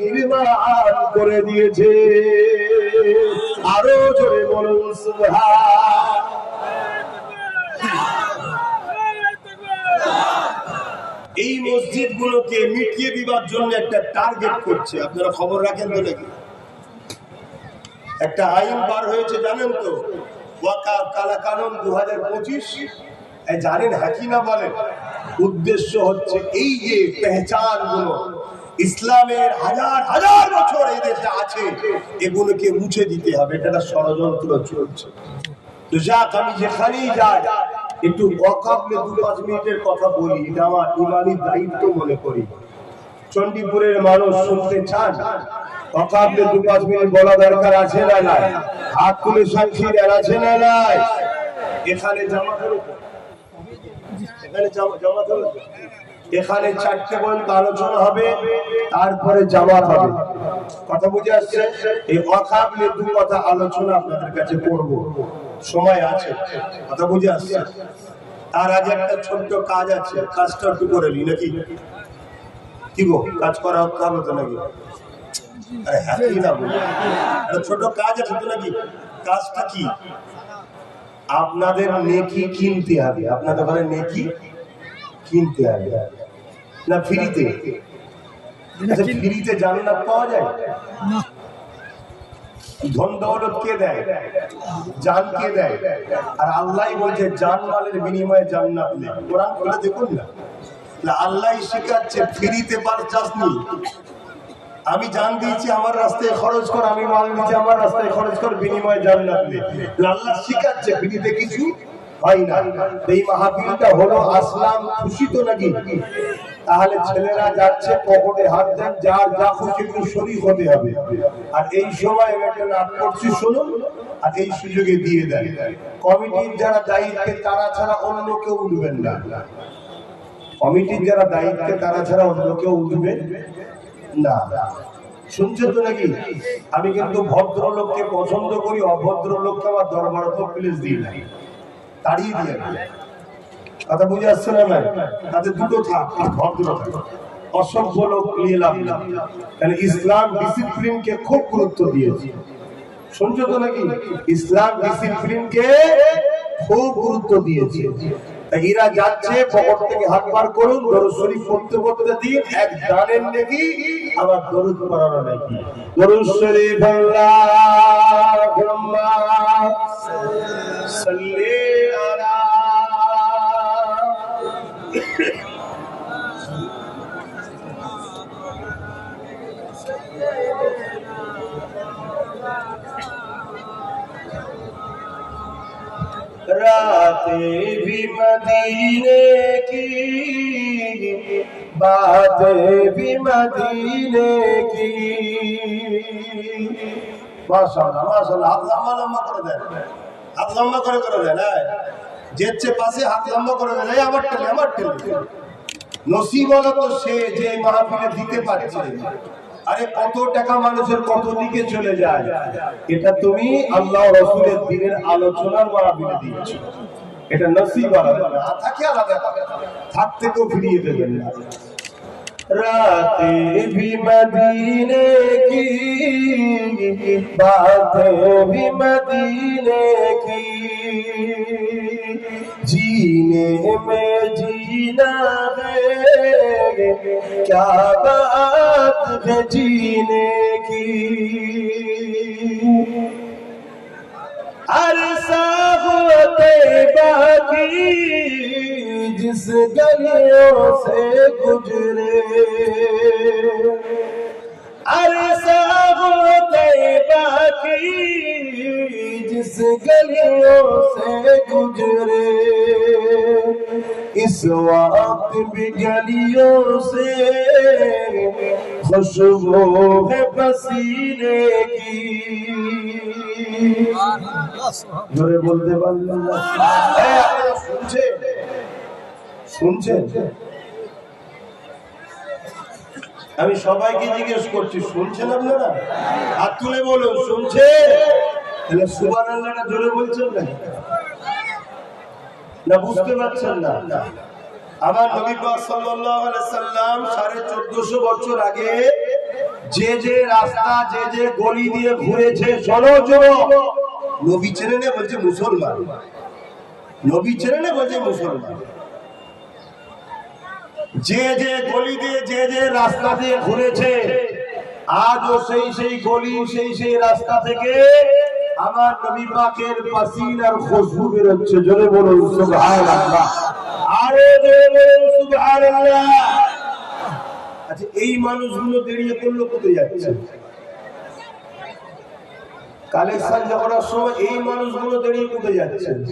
নির্মাণ করে দিয়েছে। আরও জোরে বলুন এই মসজিদ গুলোকে মিটিয়ে দিবার জন্য একটা টার্গেট করছে। আপনারা খবর রাখেন তো নাকি? একটা আইন বার হয়েছে, জানেন তো? ওয়াকা কালা কানুন দু হাজার পঁচিশ জানেন হাকি না বলেন? উদ্দেশ্য হচ্ছে এই যে পেহচানগুলো ইসলামের হাজার হাজার বছর এই দেশে আছে, এগুলোকে মুছে দিতে হবে, এটা ষড়যন্ত্র চলছে। কথা বলি দায়িত্ব মনে করি। মানুষ শুনতে চান? অকাবলে দু পাঁচ মিনিট বলা দরকার আছে না নাই? হাত তুলে দেন, আছে না নাই? এখানে জামা এখানে চারটে পর্যন্ত আলোচনা হবে, তারপরে জামাত হবে। কথা বুঝে আসছে? এই অকাবলে দু কথা আলোচনা আপনাদের কাছে করব। সময় আছে। কথা বুঝে আসছে? তার আগে একটা ছোট্ট কাজ আছে। কাজটা একটু করে নি নাকি? কি গো, কাজ করা হবে তো নাকি? আরে হ্যাপি না ছোট কাজ আছে তো নাকি? কাজটা কি? আপনাদের নেকি কিনতে হবে। আপনাদের ঘরে নেকি কিনতে হবে। না ফ্রিতে। আচ্ছা ফ্রিতে জান্নাত পাওয়া যায়? ধন দৌলত কে দেয়? জান কে দেয়? আর আল্লাহ বলছে জান মালের বিনিময়ে জান্নাত নেই। কোরআন খুলে দেখুন না। আল্লাহ শিখাচ্ছে ফ্রিতে পার চাসনি আমি জান দিয়েছি আমার রাস্তায় খরচ কর, আমি মাল দিয়েছি আমার রাস্তায় খরচ কর, বিনিময়ে জান্নাত নে আল্লাহ শিখাচ্ছে, ফ্রিতে কিছু হয় না। এই হলো আসলাম, খুশি তো নাকি? তাহলে ছেলেরা যাচ্ছে, পকেটে হাত দেন, যার যা খুশি একটু শরীর হতে হবে। আর এই সময় একটা করছি, শুনুন, আর এই সুযোগে দিয়ে দেন। কমিটির যারা দায়িত্বে, তারা ছাড়া অন্য কেউ উঠবেন না। কমিটির যারা দায়িত্বে, তারা ছাড়া অন্য কেউ উঠবে না। শুনছেন তো নাকি? আমি কিন্তু পছন্দ করি আমার দরবার তো প্লেস দিই তাড়িয়ে দিয়ে না কথা বুঝে আসছে না তাতে দুটো থাক ভদ্র থাক। অসভ্য লোক ইসলাম ডিসিপ্লিনকে খুব গুরুত্ব দিয়েছে। শুনছো তো নাকি? ইসলাম ডিসিপ্লিনকে খুব গুরুত্ব দিয়েছে। এরা যাচ্ছে পকেট থেকে হাত পার করুন, দরুদ শরীফ পড়তে পড়তে দিন, এক দানের নাকি, আবার দরুদ পড়ানো নাকি। দরুদ শরীফ আল্লাহুম্মা रातें भी मदीने की बातें भी मदीने की মাশাআল্লাহ মাশাআল্লাহ হাত লম্বা লম্বা করে দেন হাত লম্বা করে করে দেন হ্যাঁ যেচ্ছে পাশে হাত লম্বা করে দেন এই আমার টেলে আমার টেলে নসিব হলো তো সে যে মাহফিলে দিতে পারছে আরে কত টাকা মানুষের কত দিকে চলে যায় এটা তুমি আল্লাহ রসুলের দিনের আলোচনার মাহফিলে দিচ্ছ এটা নসিব আলাদা না থাকে আলাদা থাকতে কেউ ফিরিয়ে দেবেন না रातें भी मदीने की बातें भी मदीने की जीने में जीना है क्या बात है जीने की باقی جس گلیوں سے گزرے۔ عرصہ ہوتے باقی جس گلیوں سے گزرے۔ اس وقت بھی گلیوں سے خوشبو ہے پسینے کی۔ জোরে বলতে শুনছেন আমি সবাইকে জিজ্ঞেস করছি, শুনছেন আপনারা? হাত তুলে বলুন, শুনছে? তাহলে সুবান আল্লাহটা জোরে বলছেন না না, বুঝতে পারছেন না। আমার নবী পাক সাল্লাল্লাহু আলাইহি সাল্লাম সাড়ে চোদ্দশো বছর আগে যে যে রাস্তা, যে যে গলি দিয়ে ঘুরেছে শোনো যুবক নবী নে বলছে মুসলমান। নবী নে বলছে মুসলমান। যে যে গলি দিয়ে, যে যে রাস্তা দিয়ে ঘুরেছে, আজও সেই সেই গলি, সেই সেই রাস্তা থেকে আমার নবী পাকের পাসিনার খুশবু বেরোচ্ছে। জোরে বলুন, সুবহানাল্লাহ। আরে জোরে বলুন, সুবহানাল্লাহ। এই মানুষগুলো দেরিয়ে পড়ল কোথায় যাচ্ছে? কালেকশন যাওয়ার সময় এই মানুষগুলো দেরিয়ে কোথায় যাচ্ছে?